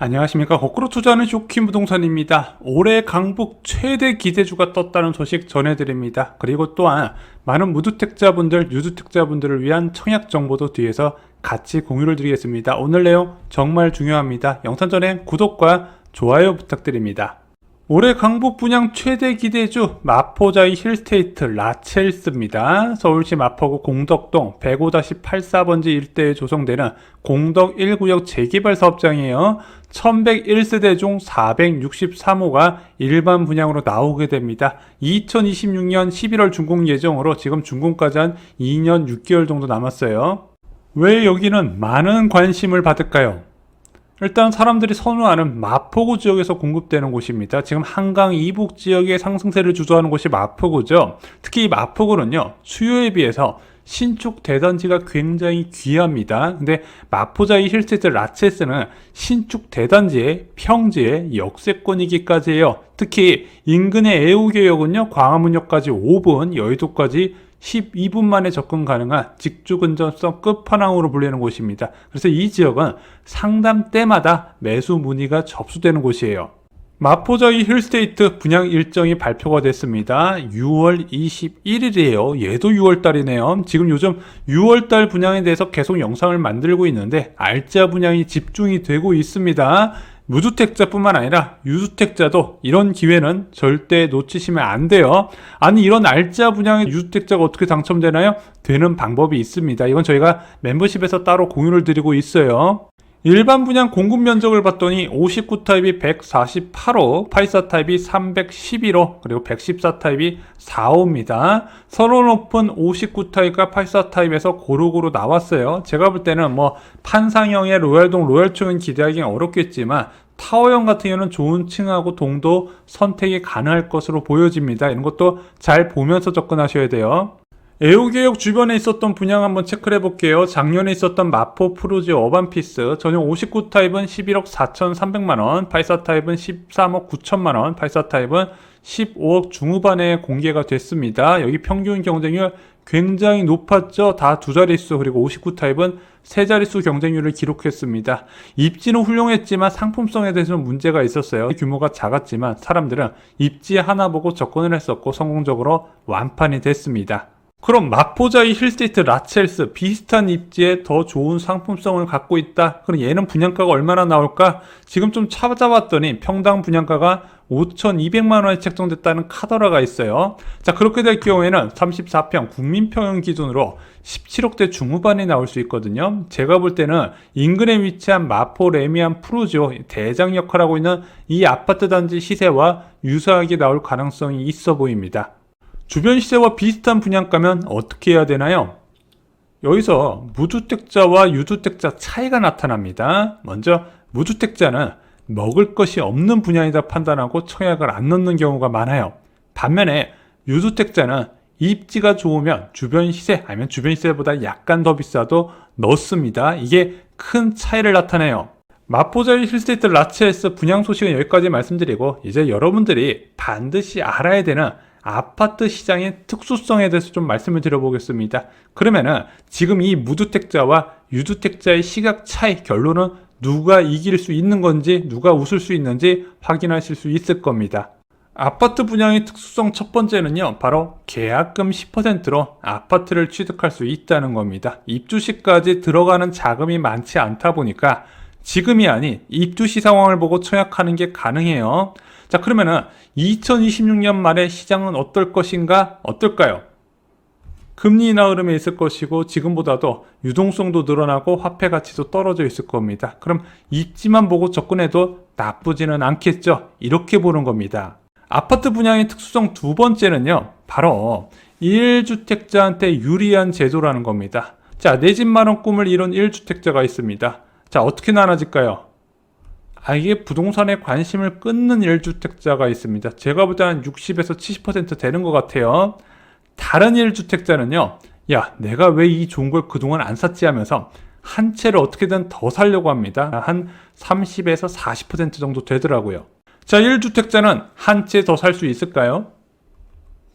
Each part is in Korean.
안녕하십니까. 거꾸로 투자하는 쇼킹 부동산입니다. 올해 강북 최대 기대주가 떴다는 소식 전해드립니다. 그리고 또한 많은 무주택자분들, 유주택자분들을 위한 청약 정보도 뒤에서 같이 공유를 드리겠습니다. 오늘 내용 정말 중요합니다. 영상 전에 구독과 좋아요 부탁드립니다. 올해 강북 분양 최대 기대주 마포자이 힐스테이트 라첼스입니다. 서울시 마포구 공덕동 105-84번지 일대에 조성되는 공덕 1구역 재개발 사업장이에요. 1101세대 중 463호가 일반 분양으로 나오게 됩니다. 2026년 11월 준공 예정으로 지금 준공까지 한 2년 6개월 정도 남았어요. 왜 여기는 많은 관심을 받을까요? 일단 사람들이 선호하는 마포구 지역에서 공급되는 곳입니다. 지금 한강 이북 지역의 상승세를 주도하는 곳이 마포구죠. 특히 이 마포구는요, 수요에 비해서 신축 대단지가 굉장히 귀합니다. 근데 마포자이 힐스테이트 라체스는 신축 대단지의 평지의 역세권이기까지예요. 특히 인근의 애호개역은요, 광화문역까지 5분, 여의도까지 12분 만에 접근 가능한 직주 근접성 끝판왕으로 불리는 곳입니다. 그래서 이 지역은 상담 때마다 매수 문의가 접수되는 곳이에요. 마포자이 힐스테이트 분양 일정이 발표가 됐습니다. 6월 21일이에요. 얘도 6월 달이네요. 지금 요즘 6월 달 분양에 대해서 계속 영상을 만들고 있는데 알짜 분양이 집중이 되고 있습니다. 무주택자뿐만 아니라 유주택자도 이런 기회는 절대 놓치시면 안 돼요. 아니 이런 알짜 분양의 유주택자가 어떻게 당첨되나요? 되는 방법이 있습니다. 이건 저희가 멤버십에서 따로 공유를 드리고 있어요. 일반 분양 공급 면적을 봤더니 59 타입이 148호, 84 타입이 311호, 그리고 114 타입이 4호입니다. 서로 높은 59 타입과 84 타입에서 고루고루 나왔어요. 제가 볼 때는 뭐 판상형의 로얄동 로얄층은 기대하기 어렵겠지만 타워형 같은 경우는 좋은 층하고 동도 선택이 가능할 것으로 보여집니다. 이런 것도 잘 보면서 접근하셔야 돼요. 애호개역 주변에 있었던 분양 한번 체크를 해볼게요. 작년에 있었던 마포 프루지 어반피스 전용 59 타입은 11억 4,300만원, 84 타입은 13억 9천만원, 84 타입은 15억 중후반에 공개가 됐습니다. 여기 평균 경쟁률 굉장히 높았죠. 다 두 자릿수 그리고 59 타입은 세 자릿수 경쟁률을 기록했습니다. 입지는 훌륭했지만 상품성에 대해서는 문제가 있었어요. 규모가 작았지만 사람들은 입지 하나 보고 접근을 했었고 성공적으로 완판이 됐습니다. 그럼 마포자이 힐스테이트 라첼스 비슷한 입지에 더 좋은 상품성을 갖고 있다. 그럼 얘는 분양가가 얼마나 나올까? 지금 좀 찾아봤더니 평당 분양가가 5,200만 원에 책정됐다는 카더라가 있어요. 자, 그렇게 될 경우에는 34평 국민평형 기준으로 17억대 중후반이 나올 수 있거든요. 제가 볼 때는 인근에 위치한 마포 레미안 프루지오 대장 역할하고 있는 이 아파트 단지 시세와 유사하게 나올 가능성이 있어 보입니다. 주변 시세와 비슷한 분양가면 어떻게 해야 되나요? 여기서 무주택자와 유주택자 차이가 나타납니다. 먼저 무주택자는 먹을 것이 없는 분야이다 판단하고 청약을 안 넣는 경우가 많아요. 반면에 유주택자는 입지가 좋으면 주변 시세 아니면 주변 시세보다 약간 더 비싸도 넣습니다. 이게 큰 차이를 나타내요. 마포자리 힐스테이트 라체에서 분양 소식은 여기까지 말씀드리고 이제 여러분들이 반드시 알아야 되는 아파트 시장의 특수성에 대해서 좀 말씀을 드려보겠습니다. 그러면은 지금 이 무주택자와 유주택자의 시각 차이 결론은 누가 이길 수 있는 건지 누가 웃을 수 있는지 확인하실 수 있을 겁니다. 아파트 분양의 특수성 첫 번째는요, 바로 계약금 10%로 아파트를 취득할 수 있다는 겁니다. 입주 시까지 들어가는 자금이 많지 않다 보니까 지금이 아닌 입주 시 상황을 보고 청약하는 게 가능해요. 자, 그러면은 2026년 말에 시장은 어떨 것인가? 어떨까요? 금리 인하 흐름에 있을 것이고 지금보다도 유동성도 늘어나고 화폐 가치도 떨어져 있을 겁니다. 그럼 입지만 보고 접근해도 나쁘지는 않겠죠. 이렇게 보는 겁니다. 아파트 분양의 특수성 두 번째는요. 바로 1주택자한테 유리한 제도라는 겁니다. 자, 내 집 마련 꿈을 이룬 1주택자가 있습니다. 자, 어떻게 나눠질까요? 아, 이게 부동산에 관심을 끊는 1주택자가 있습니다. 제가 볼 때는 60에서 70% 되는 것 같아요. 다른 1주택자는요, 야, 내가 왜 이 좋은 걸 그동안 안 샀지 하면서 한 채를 어떻게든 더 살려고 합니다. 한 30에서 40% 정도 되더라고요. 자, 1주택자는 한 채 더 살 수 있을까요?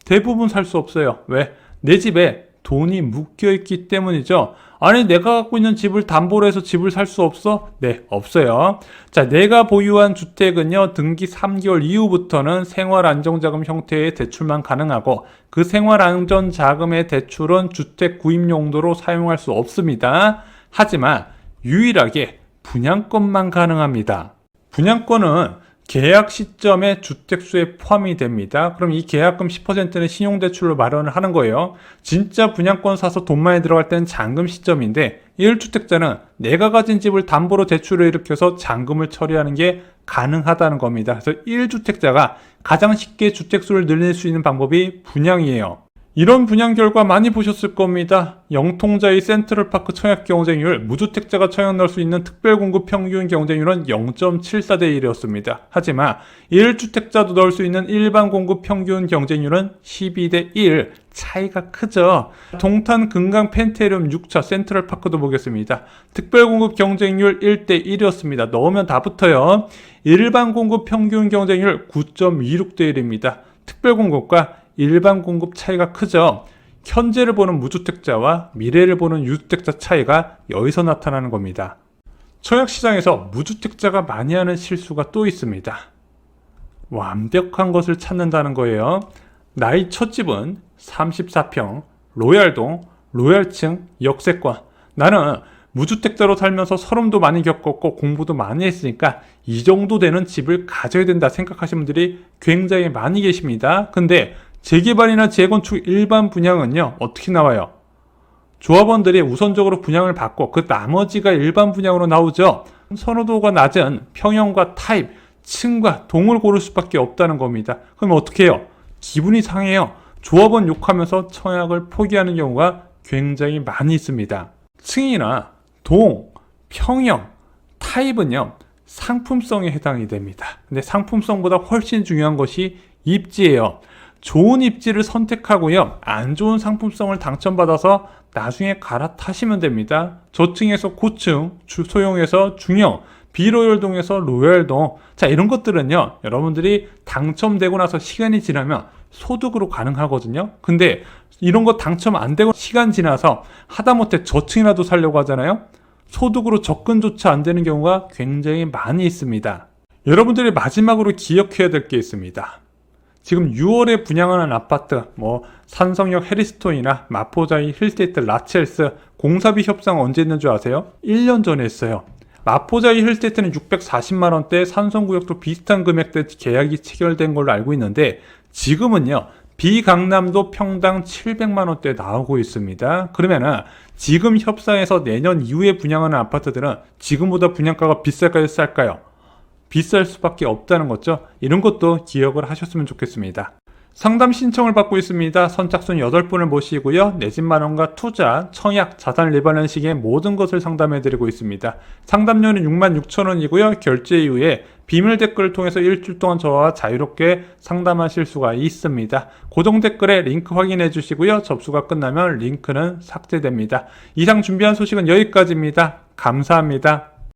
대부분 살 수 없어요. 왜? 내 집에 돈이 묶여 있기 때문이죠. 아니, 내가 갖고 있는 집을 담보로 해서 집을 살 수 없어? 네, 없어요. 자, 내가 보유한 주택은요, 등기 3개월 이후부터는 생활안정자금 형태의 대출만 가능하고, 그 생활안전자금의 대출은 주택 구입 용도로 사용할 수 없습니다. 하지만, 유일하게 분양권만 가능합니다. 분양권은 계약 시점에 주택수에 포함이 됩니다. 그럼 이 계약금 10%는 신용대출로 마련을 하는 거예요. 진짜 분양권 사서 돈 많이 들어갈 때는 잔금 시점인데 1주택자는 내가 가진 집을 담보로 대출을 일으켜서 잔금을 처리하는 게 가능하다는 겁니다. 그래서 1주택자가 가장 쉽게 주택수를 늘릴 수 있는 방법이 분양이에요. 이런 분양 결과 많이 보셨을 겁니다. 영통자의 센트럴파크 청약 경쟁률, 무주택자가 청약 넣을 수 있는 특별공급 평균 경쟁률은 0.74대 1이었습니다. 하지만 1주택자도 넣을 수 있는 일반 공급 평균 경쟁률은 12대 1. 차이가 크죠. 동탄 금강 펜테리움 6차 센트럴파크도 보겠습니다. 특별공급 경쟁률 1대 1이었습니다. 넣으면 다 붙어요. 일반 공급 평균 경쟁률 9.26대 1입니다. 특별공급과 일반 공급 차이가 크죠. 현재를 보는 무주택자와 미래를 보는 유주택자 차이가 여기서 나타나는 겁니다. 청약시장에서 무주택자가 많이 하는 실수가 또 있습니다. 완벽한 것을 찾는다는 거예요. 나의 첫 집은 34평, 로얄동, 로얄층, 역세권. 나는 무주택자로 살면서 서름도 많이 겪었고 공부도 많이 했으니까 이 정도 되는 집을 가져야 된다 생각하시는 분들이 굉장히 많이 계십니다. 근데 재개발이나 재건축 일반 분양은요, 어떻게 나와요? 조합원들이 우선적으로 분양을 받고 그 나머지가 일반 분양으로 나오죠. 선호도가 낮은 평형과 타입, 층과 동을 고를 수밖에 없다는 겁니다. 그럼 어떻게 해요? 기분이 상해요. 조합원 욕하면서 청약을 포기하는 경우가 굉장히 많이 있습니다. 층이나 동, 평형, 타입은요, 상품성에 해당이 됩니다. 근데 상품성보다 훨씬 중요한 것이 입지예요. 좋은 입지를 선택하고요. 안 좋은 상품성을 당첨받아서 나중에 갈아타시면 됩니다. 저층에서 고층, 주- 소형에서 중형, 비로열동에서 로열동. 자, 이런 것들은요. 여러분들이 당첨되고 나서 시간이 지나면 소득으로 가능하거든요. 근데 이런 거 당첨 안 되고 시간 지나서 하다못해 저층이라도 살려고 하잖아요. 소득으로 접근조차 안 되는 경우가 굉장히 많이 있습니다. 여러분들이 마지막으로 기억해야 될 게 있습니다. 지금 6월에 분양하는 아파트, 뭐 산성역 해리스톤이나 마포자이 힐스테이트 라첼스 공사비 협상 언제 했는 줄 아세요? 1년 전에 했어요. 마포자이 힐스테이트는 640만 원대, 산성구역도 비슷한 금액대 계약이 체결된 걸로 알고 있는데 지금은요. 비강남도 평당 700만 원대 나오고 있습니다. 그러면은 지금 협상에서 내년 이후에 분양하는 아파트들은 지금보다 분양가가 비쌀까요, 쌀까요? 비쌀 수밖에 없다는 거죠. 이런 것도 기억을 하셨으면 좋겠습니다. 상담 신청을 받고 있습니다. 선착순 8분을 모시고요. 내 집 마련과 투자, 청약, 자산 리바는 식의 모든 것을 상담해 드리고 있습니다. 상담료는 66,000원이고요. 결제 이후에 비밀 댓글을 통해서 일주일 동안 저와 자유롭게 상담하실 수가 있습니다. 고정 댓글에 링크 확인해 주시고요. 접수가 끝나면 링크는 삭제됩니다. 이상 준비한 소식은 여기까지입니다. 감사합니다.